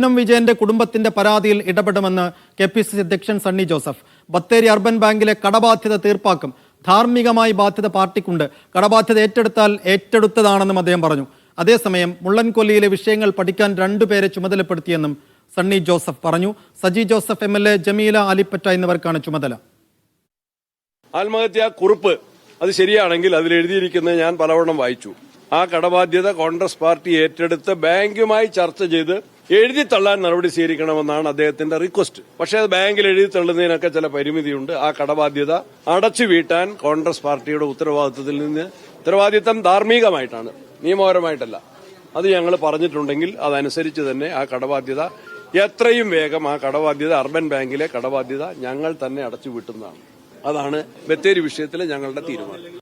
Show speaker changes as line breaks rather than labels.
പിണറായി വിജയന്റെ കുടുംബത്തിന്റെ പരാതിയിൽ ഇടപെടുമെന്ന് കെ പി സി സി അധ്യക്ഷൻ സണ്ണി ജോസഫ്. ബത്തേരി അർബൻ ബാങ്കിലെ കടബാധ്യത തീർപ്പാക്കും. ധാർമ്മികമായി ബാധ്യത പാർട്ടിക്കുണ്ട്. കടബാധ്യത ഏറ്റെടുത്താൽ ഏറ്റെടുത്തതാണെന്നും അദ്ദേഹം പറഞ്ഞു. അതേസമയം മുള്ളൻകൊല്ലിയിലെ വിഷയങ്ങൾ പഠിക്കാൻ രണ്ടുപേരെ ചുമതലപ്പെടുത്തിയെന്നും സണ്ണി ജോസഫ് പറഞ്ഞു. Saji Joseph M L A Jameela Alippatta എന്നിവർക്കാണ് ചുമതല.
ആത്മഹത്യാ കുറിപ്പ്. അത് ശരിയാണെങ്കിൽ അതിൽ എഴുതിയിരിക്കുന്നത് ഞാൻ പലവണ്ണം വായിച്ചു. ആ കടബാധ്യത കോൺഗ്രസ് പാർട്ടി ഏറ്റെടുത്ത് ബാങ്കുമായി ചർച്ച ചെയ്ത് എഴുതി തള്ളാൻ നടപടി സ്വീകരിക്കണമെന്നാണ് അദ്ദേഹത്തിന്റെ റിക്വസ്റ്റ് പക്ഷേ അത് ബാങ്കിൽ എഴുതി തള്ളുന്നതിനൊക്കെ ചില പരിമിതിയുണ്ട്. ആ കടബാധ്യത അടച്ചു വീട്ടാൻ കോൺഗ്രസ് പാർട്ടിയുടെ ഉത്തരവാദിത്തത്തിൽ നിന്ന് ഉത്തരവാദിത്തം ധാർമ്മികമായിട്ടാണ് നിയമപരമായിട്ടല്ല. അത് ഞങ്ങൾ പറഞ്ഞിട്ടുണ്ടെങ്കിൽ അതനുസരിച്ച് തന്നെ ആ കടബാധ്യത എത്രയും വേഗം ആ കടബാധ്യത അർബൻ ബാങ്കിലെ കടബാധ്യത ഞങ്ങൾ തന്നെ അടച്ചു വീട്ടുന്നതാണ്. അതാണ് ബത്തേരി വിഷയത്തിലെ ഞങ്ങളുടെ തീരുമാനം.